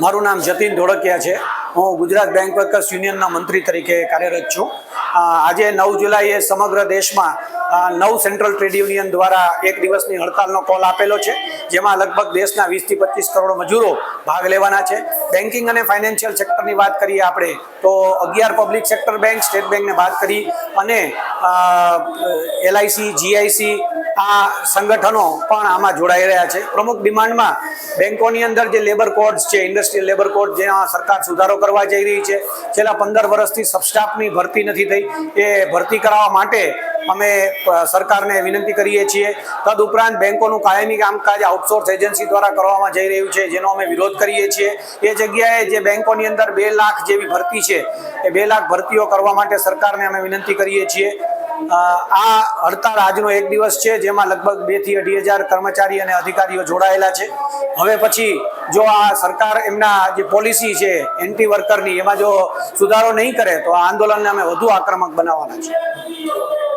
મારું નામ જતીન ધોળકિયા છે. હું ગુજરાત બેંક વર્કર્સ યુનિયનના મંત્રી તરીકે કાર્યરત છું. આજે નવ જુલાઈએ સમગ્ર દેશમાં નવ સેન્ટ્રલ ટ્રેડ યુનિયન દ્વારા એક દિવસની હડતાલનો કોલ આપેલો છે, જેમાં લગભગ દેશના વીસથી પચીસ કરોડ મજૂરો ભાગ લેવાના છે. બેન્કિંગ અને ફાઇનાન્શિયલ સેક્ટરની વાત કરીએ આપણે, તો અગિયાર પબ્લિક સેક્ટર બેંક, સ્ટેટ બેંકને બાદ કરી અને એલઆઈસી, જીઆઈસી આ સંગઠનો પણ આમાં જોડાઈ રહ્યા છે. પ્રમુખ ડિમાન્ડમાં બેન્કોની અંદર જે લેબર કોડ્સ છે ઇન્ડસ્ટ્રીયલ લેબર કોડ જેમાં સરકાર સુધારો કરવા જઈ રહી છે, છેલ્લા પંદર વર્ષથી સબસ્ટાફની ભરતી નથી થઈ. એ ભરતી કરાવવા માટે અમે સરકારને વિનંતી કરીએ છીએ. તદુપરાંત બેન્કોનું કાયમી કામકાજ આઉટસોર્સ એજન્સી દ્વારા કરવામાં જઈ રહ્યું છે, જેનો અમે વિરોધ કરીએ છીએ. એ જગ્યાએ જે બેન્કોની અંદર બે લાખ જેવી ભરતી છે, એ બે લાખ ભરતીઓ કરવા માટે સરકારને અમે વિનંતી કરીએ છીએ. આ હડતાળ આજનો એક દિવસ છે, જેમાં લગભગ બેથી અઢી હજાર કર્મચારી અને અધિકારીઓ જોડાયેલા છે. હવે પછી જો આ સરકાર એમના જે પોલિસી છે, એન્ટી વર્કરની, એમાં જો સુધારો નહીં કરે, તો આ આંદોલનને અમે વધુ આક્રમક બનાવવાના છે